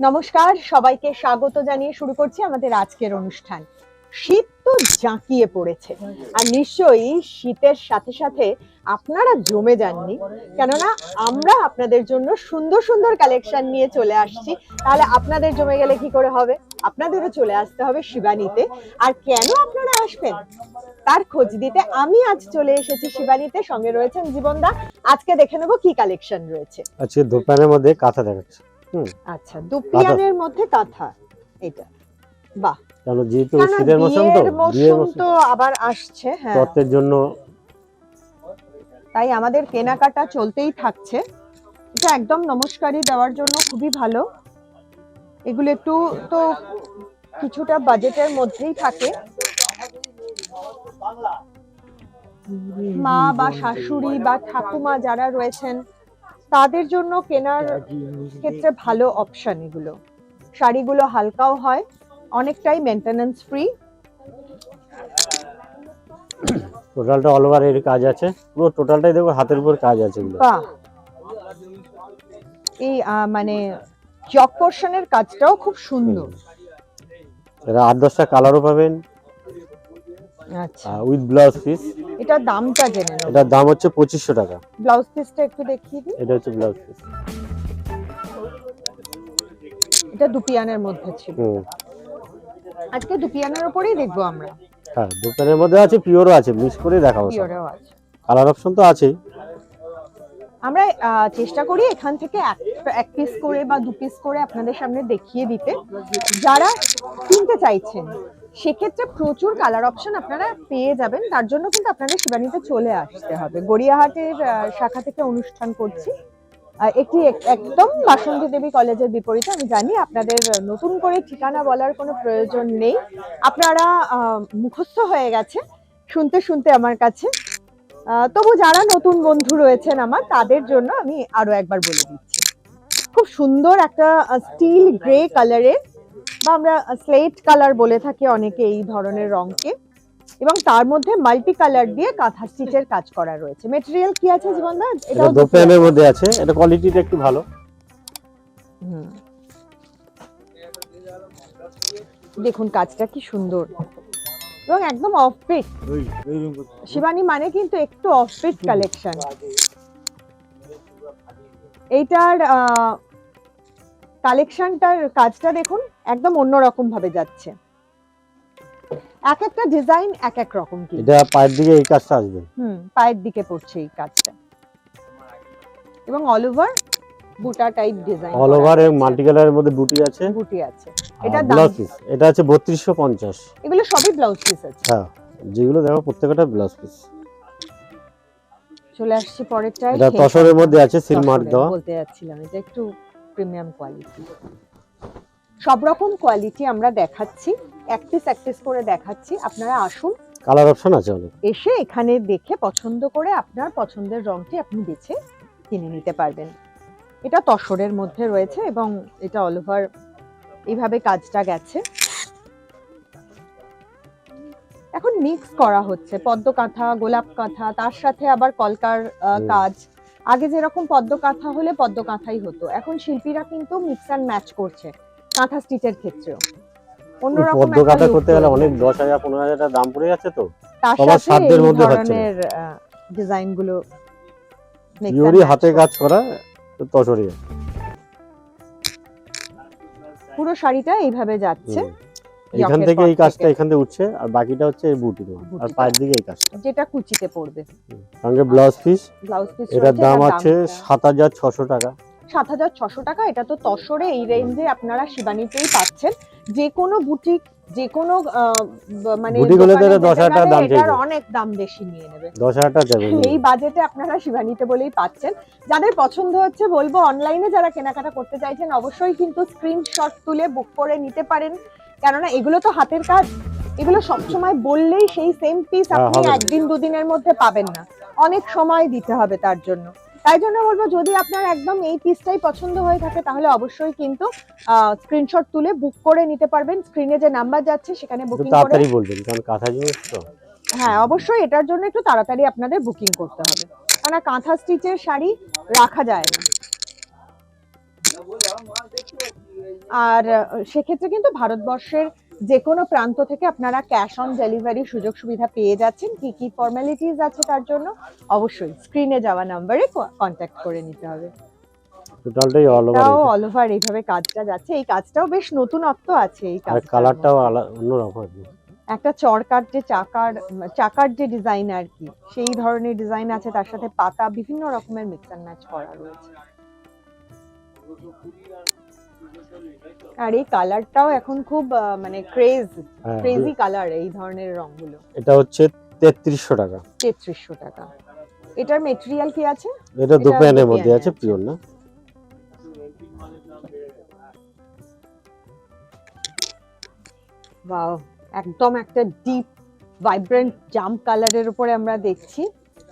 নমস্কার, সবাইকে স্বাগত জানিয়ে শুরু করছি আমাদের আজকের অনুষ্ঠান। শীত তো জাঁকিয়ে পড়েছে, আর নিশ্চয়ই শীতের সাথে সাথে আপনারা জমে যাননি। কেননা আমরা আপনাদের জন্য সুন্দর সুন্দর কালেকশন নিয়ে চলে আসছি। তাহলে আপনাদের জমে গেলে কি করে হবে? আপনাদেরও চলে আসতে হবে শিবানীতে। আর কেন আপনারা আসবেন? তার খোঁজ দিতে আমি আজ চলে এসেছি শিবানীতে। সঙ্গে রয়েছেন জীবনদা। আজকে দেখে নেব কি কালেকশন রয়েছে। আজকে দোকানের মধ্যে কাঁথা দেখাচ্ছে। আচ্ছা মধ্যে কাঁথা এটা বাহ। কারণ যেহেতু শীতের মৌসুম তো বিয়ের মৌসুম। তো আবার আসছে হ্যাঁ। তত্ত্বের জন্য তাই আমাদের কেনাকাটা চলতেই থাকছে। এটা একদম নমস্কারই দেওয়ার জন্য খুবই ভালো। এগুলো একটু তো কিছুটা বাজেটের মধ্যেই থাকে। মা বা শাশুড়ি বা ঠাকুমা যারা রয়েছেন তাদের জন্য কেনার ক্ষেত্রে ভালো অপশন এগুলো। শাড়িগুলো হালকাও হয় অনেকটাই মেনটেনেন্স ফ্রি টোটালটা অল ওভার এর কাজ আছে। পুরো টোটালটাই দেখো হাতের উপর কাজ আছে এগুলো। বাহ! এই মানে চক কাজটাও খুব সুন্দর। এটা আট দশটা কালারও পাবেন। আচ্ছা। উইথ ব্লাউজ পিস এটার দামটা জেনে নেব। এটার দাম হচ্ছে পঁচিশশো টাকা। ব্লাউজ পিসটা একটু দেখিয়ে দিই। এটা হচ্ছে ব্লাউজ পিস এটা দুপিয়ানের মধ্যে ছিল। আজকে দুপিয়ানের উপরেই দেখব আমরা। হ্যাঁ দোকানের মধ্যে আছে পিওরও আছে মিক্স করে দেখাবো পিওরেও আছে। কালার অপশন তো আছেই। আমরা চেষ্টা করি এখান থেকে এক এক পিস করে বা দু পিস করে আপনাদের সামনে দেখিয়ে দিতে। যারা কিনতে চাইছেন সেক্ষেত্রে প্রচুর কালার অপশন আপনারা পেয়ে যাবেন। তার জন্য কিন্তু আপনাদের শিবানীতে চলে আসতে হবে। গড়িয়াহাটের শাখা থেকে অনুষ্ঠান করছি। একটি এক- একদম বাসন্তী দেবী কলেজের বিপরীতে। আমি জানি আপনাদের নতুন করে ঠিকানা বলার কোনো প্রয়োজন নেই। আপনারা মুখস্থ হয়ে গেছে শুনতে শুনতে আমার কাছে। তবু যারা নতুন বন্ধু রয়েছেন আমার, তাদের জন্য আমি আরও একবার বলে দিচ্ছি। খুব সুন্দর একটা স্টিল গ্রে কালারের বা আমরা স্লেট কালার বলে থাকি অনেকে এই ধরনের রংকে এবং তার মধ্যে মাল্টি কালার দিয়ে কাঁথা স্টিচের কাজ করা রয়েছে। মেটেরিয়াল কি আছে জীবনদা? এটা দোকানের মধ্যে আছে। এটা কোয়ালিটিটা একটু ভালো। দেখুন কাজটা কি সুন্দর। এবং একদম অফ পিট শিবানী মানে কিন্তু একটু অফ পিট কালেকশন এইটার কালেকশনটার কাজটা দেখুন। একদম অন্যরকম ভাবে যাচ্ছে। এক একটা ডিজাইন এক এক রকম কি এটা পায়ের দিকে এই কাজটা আসবে। হুম পায়ের দিকে পড়ছে এই কাজটা। এবং অল ওভার বুটা type design all over multi কালারের মধ্যে বুটি আছে। বুটি আছে। দাম ব্লাউজ পিস এটা আছে বত্রিশশো পঞ্চাশ। এগুলো সবই ব্লাউজ পিস আছে। হ্যাঁ যেগুলো দেখো প্রত্যেকটা ব্লাউজ পিস চলে আসছি পরেরটায় এটা তসরের মধ্যে আছে সিল মার্ক দেওয়া। বলতে যাচ্ছিলাম এটা একটু প্রিমিয়াম কোয়ালিটি সব রকম কোয়ালিটি আমরা দেখাচ্ছি। এক পিস এক পিস করে দেখাচ্ছি। আপনারা আসুন। কালার অপশন আছে অনেক এসে এখানে দেখে পছন্দ করে আপনার পছন্দের রংটি আপনি বেছে কিনে নিতে পারবেন। এটা তসরের মধ্যে রয়েছে এবং এটা অল ওভার এইভাবে কাজটা গেছে। এখন মিক্স করা হচ্ছে। পদ্ম কাঁথা গোলাপ কাঁথা তার সাথে আবার কলকার কাজ। আগে যেরকম পদ্ম কাঁথা হলে পদ্ম কাঁথাই হতো। এখন শিল্পীরা কিন্তু মিক্স অ্যান্ড ম্যাচ করছে। কাঁথা স্টিচের ক্ষেত্রেও অন্যরকম পদ্ম একটা করতে গেলে অনেক দশ হাজার পনেরো হাজার দাম পড়ে যাচ্ছে তো? সবার সাধ্যের মধ্যে হচ্ছে ডিজাইনগুলো mix and পিওরই match হাতে কাজ করা তো পুরো শাড়িটা এইভাবে যাচ্ছে। এখান থেকে এই কাজটা থেকে। এখান থেকে উঠছে আর বাকিটা হচ্ছে বুটি আর বুটিটা। পায়ের দিকে এই কাজটা। যেটা কুচিতে পড়বে। সঙ্গে ব্লাউজ পিস ব্লাউজ পিস এটার দাম আছে সাত হাজার ছশো টাকা। সাত হাজার ছশো টাকা এটা তো তসরে এই রেঞ্জে আপনারা শিবানীতেই পাচ্ছেন। যে কোনো বুটিক যে কোনো মানে এটার অনেক দাম বেশি নিয়ে নেবে। দশ হাজার এই বাজেটে আপনারা শিবানীতে বলেই পাচ্ছেন। যাদের পছন্দ হচ্ছে বলব অনলাইনে যারা কেনাকাটা করতে চাইছেন অবশ্যই কিন্তু স্ক্রিনশট তুলে বুক করে নিতে পারেন। কেননা এগুলো তো হাতের কাজ। এগুলো সবসময় বললেই সেই সেম পিস হ্যাঁ, আপনি একদিন দুদিনের মধ্যে পাবেন না। অনেক সময় দিতে হবে তার জন্য। তাই জন্য বলব যদি আপনার একদম এই পিসটাই পছন্দ হয়ে থাকে তাহলে অবশ্যই কিন্তু স্ক্রিনশট তুলে বুক করে নিতে পারবেন। স্ক্রিনে যে নাম্বার যাচ্ছে সেখানে বুকিং করে তাড়াতাড়ি বলবেন কারণ কাঁথা জিনিস তো। হ্যাঁ অবশ্যই এটার জন্য একটু তাড়াতাড়ি আপনাদের বুকিং করতে হবে। কারণ কাঁথা স্টিচের শাড়ি রাখা যায় না। আর সেক্ষেত্রে কিন্তু ভারতবর্ষের যে কোনো প্রান্ত থেকে আপনারা ক্যাশ অন ডেলিভারি সুযোগ সুবিধা পেয়ে যাচ্ছেন। কি কি ফর্মালিটিস আছে তার জন্য? অবশ্যই স্ক্রিনে যাওয়া নাম্বারে কন্ট্যাক্ট করে নিতে হবে। টোটালটাই অল ওভার অল ওভার এইভাবে কাজটা যাচ্ছে। এই কাজটাও বেশ নতুনত্ব আছে এই আর কাজটার কালারটাও অন্যরকম একটা চরকার যে চাকার চাকার যে ডিজাইন আর কি সেই ধরনের ডিজাইন আছে। তার সাথে পাতা বিভিন্ন রকমের মিক্স অ্যান্ড ম্যাচ করা রয়েছে। আর এই কালারটাও এখন খুব মানে ক্রেজ ক্রেজি কালার এই ধরনের রংগুলো এটা হচ্ছে তেত্রিশশো টাকা। তেত্রিশশো টাকা। এটার মেটেরিয়াল কি আছে? এটা দু প্যানের মধ্যে আছে। পিওর না? বাও একদম একটা ডিপ ভাইব্রেন্ট জাম্প কালারের উপরে আমরা দেখছি।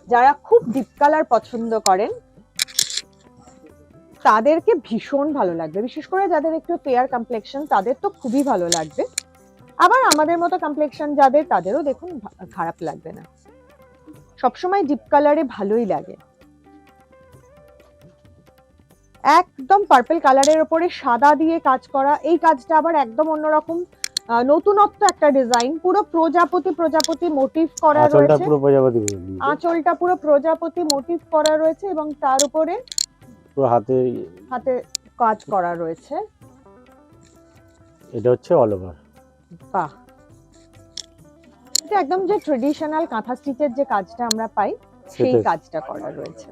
যারা খুব ডিপ কালার পছন্দ করেন তাদেরকে ভীষণ ভালো লাগবে। বিশেষ করে যাদের একটু ফেয়ার কমপ্লেকশন তাদের তো খুবই ভালো লাগবে। আবার আমাদের মতো কমপ্লেকশন যাদের তাদেরও দেখুন খারাপ লাগবে না। সবসময় ডিপ কালারে ভালোই লাগে। একদম পার্পল কালারের উপরে সাদা দিয়ে কাজ করা এই কাজটা আবার একদম অন্যরকম। নতুনত্ব একটা ডিজাইন পুরো প্রজাপতি প্রজাপতি মোটিভ করা রয়েছে। আঁচলটা পুরো প্রজাপতি মোটিভ করা রয়েছে এবং তার উপরে পুরো হাতে হাতে কাজ করা রয়েছে। এটা হচ্ছে অল ওভার বাহ। এটা একদম যে ট্রেডিশনাল কাঁথা স্টিচের যে কাজটা আমরা পাই সেই কাজটা করা রয়েছে।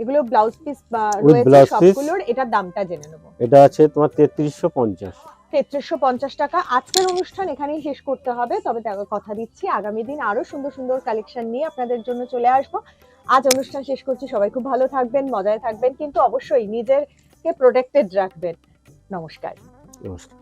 এগুলো ব্লাউজ পিস বা রয়েছে সবগুলোর এটার দামটা জেনে নেব। এটা আছে তোমার তেত্রিশশো পঞ্চাশ। তেত্রিশশো পঞ্চাশ টাকা। আজকের অনুষ্ঠান এখানেই শেষ করতে হবে। তবে কথা দিচ্ছি, আগামী দিন আরও সুন্দর সুন্দর কালেকশন নিয়ে আপনাদের জন্য চলে আসব। আজ অনুষ্ঠান শেষ করছি। সবাই খুব ভালো থাকবেন, মজায় থাকবেন, কিন্তু অবশ্যই নিজেরকে প্রোটেক্টেড রাখবেন। নমস্কার। নমস্কার।